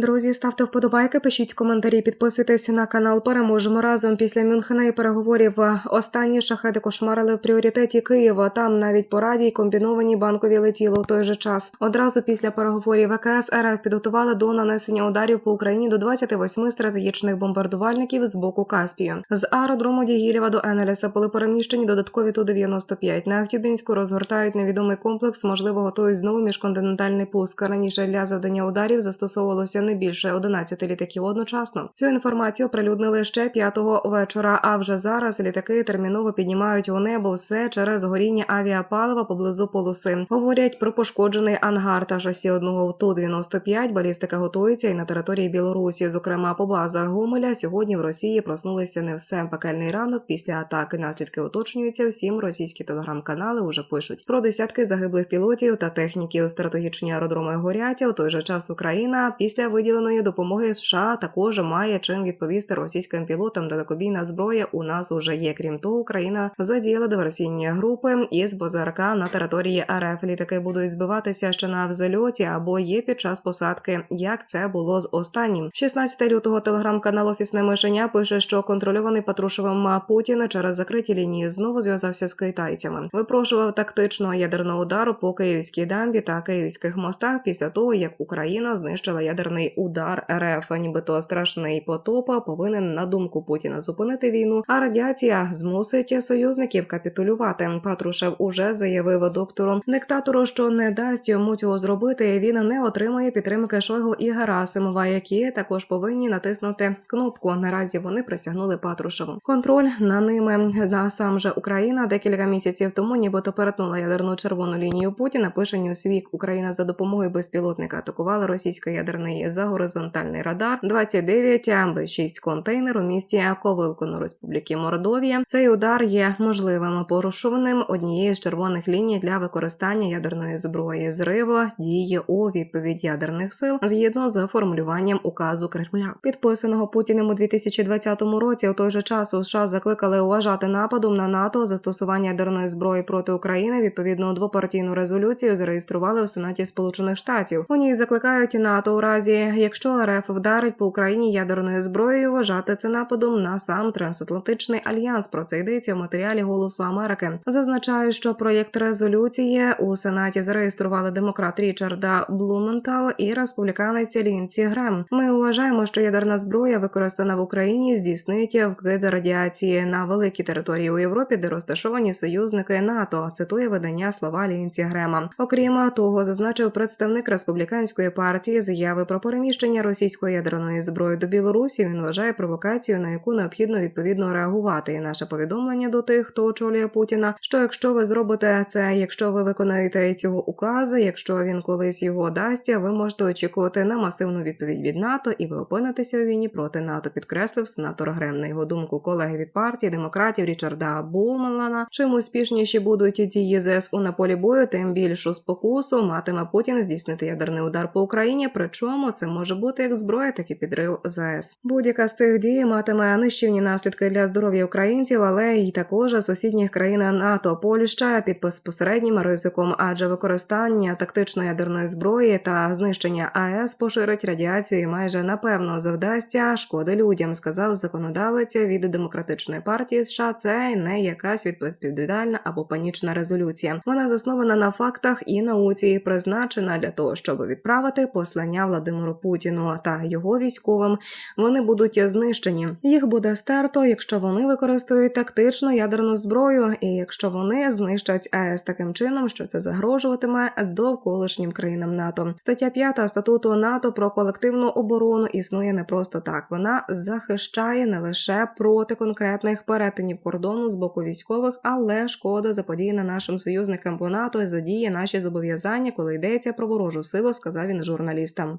Друзі, ставте вподобайки, пишіть коментарі, підписуйтесь на канал. Переможемо разом після Мюнхена і переговорів. Останні шахеди кошмарили в пріоритеті Києва. Там навіть по раді комбіновані банкові летіли в той же час. Одразу після переговорів ВКС РФ підготували до нанесення ударів по Україні до 28 стратегічних бомбардувальників з боку Каспію. З аеродрому Дігілєва до Енелеса були переміщені додаткові Ту-95. На Ахтюбінську розгортають невідомий комплекс. Можливо, готують знову міжконтинентальний пуск. Раніше для завдання ударів застосовувалося не більше 11 літаків одночасно. Цю інформацію оприлюднили ще п'ятого вечора. А вже зараз літаки терміново піднімають у небо все через горіння авіапалива поблизу полоси. Говорять про пошкоджений ангар та шасі одного Ту-95. Балістика готується і на території Білорусі. Зокрема, по базах Гомеля сьогодні в Росії проснулися не все пекельний ранок після атаки. Наслідки уточнюються. Всім російські телеграм-канали вже пишуть про десятки загиблих пілотів та техніків. Стратегічні аеродроми горять. У той же час Україна після виділеної допомоги США також має чим відповісти російським пілотам. Далекобійна зброя у нас уже є. Крім того, Україна задіяла диверсійні групи із БЗРК на території РФ. Літаки будуть збиватися ще на взельоті або є під час посадки. Як це було з останнім? 16 лютого телеграм-канал Офісне мишеня пише, що контрольований Патрушевим Путін через закриті лінії знову зв'язався з китайцями. Випрошував тактичного ядерного удару по київській дамбі та київських мостах після того, як Україна знищила ядерний удар РФ. Нібито страшний потоп повинен на думку Путіна зупинити війну. А радіація змусить союзників капітулювати. Патрушев уже заявив доктору диктатору, що не дасть йому цього зробити. Він не отримає підтримки Шойгу і Герасимова, які також повинні натиснути кнопку. Наразі вони присягнули Патрушеву. Контроль на ними на сам же Україна декілька місяців тому, нібито перетнула ядерну червону лінію Путіна. Пише Ньюсвік. Україна за допомогою безпілотника атакувала російський ядерний за горизонтальний радар 29 Б6 контейнер у місті Ковилкону Республіки Мордовія. Цей удар є можливим порушуваним однієї з червоних ліній для використання ядерної зброї зриву діє у відповідь ядерних сил згідно з формулюванням указу Кремля, підписаного Путіним у 2020 році. У той же час у США закликали вважати нападом на НАТО застосування ядерної зброї проти України. Відповідно, двопартійну резолюцію зареєстрували у Сенаті Сполучених Штатів. У ній закликають НАТО у разі, якщо РФ вдарить по Україні ядерною зброєю, вважати це нападом на сам трансатлантичний альянс. Про це йдеться в матеріалі Голосу Америки. Зазначаю, що проєкт резолюції у Сенаті зареєстрували демократ Річарда Блументал і республіканець Лінці Грем. Ми вважаємо, що ядерна зброя, використана в Україні, здійснить вкид радіації на великій території у Європі, де розташовані союзники НАТО. Цитує видання слова Лінці Грема. Окрім того, зазначив представник республіканської партії заяви про переміщення російської ядерної зброї до Білорусі. Він вважає провокацію, на яку необхідно відповідно реагувати. І наше повідомлення до тих, хто очолює Путіна, що якщо ви зробите це, якщо ви виконаєте цього указу, якщо він колись його дасть, ви можете очікувати на масивну відповідь від НАТО, і ви опинитеся у війні проти НАТО. Підкреслив сенатор Грем. На його думку, колеги від партії демократів Річарда Булманлана. Чим успішніші будуть дії ЗСУ на полі бою, тим більшу спокусу матиме Путін здійснити ядерний удар по Україні. Причому це може бути як зброя, так і підрив ЗС. Будь-яка з цих дій матиме нищівні наслідки для здоров'я українців, але й також сусідніх країн НАТО Польща під безпосереднім ризиком, адже використання тактичної ядерної зброї та знищення АЕС поширить радіацію і майже напевно завдасться шкоди людям, сказав законодавець від демократичної партії США. Це не якась відповідальна або панічна резолюція. Вона заснована на фактах і науці, призначена для того, щоб відправити послання Владимиру Путіну та його військовим. Вони будуть знищені. Їх буде стерто, якщо вони використають тактичну ядерну зброю, і якщо вони знищать АЕС таким чином, що це загрожуватиме довколишнім країнам НАТО. Стаття 5 статуту НАТО про колективну оборону існує не просто так. Вона захищає не лише проти конкретних перетинів кордону з боку військових, але шкода заподіяна нашим союзникам по НАТО і задіє наші зобов'язання, коли йдеться про ворожу силу, сказав він журналістам.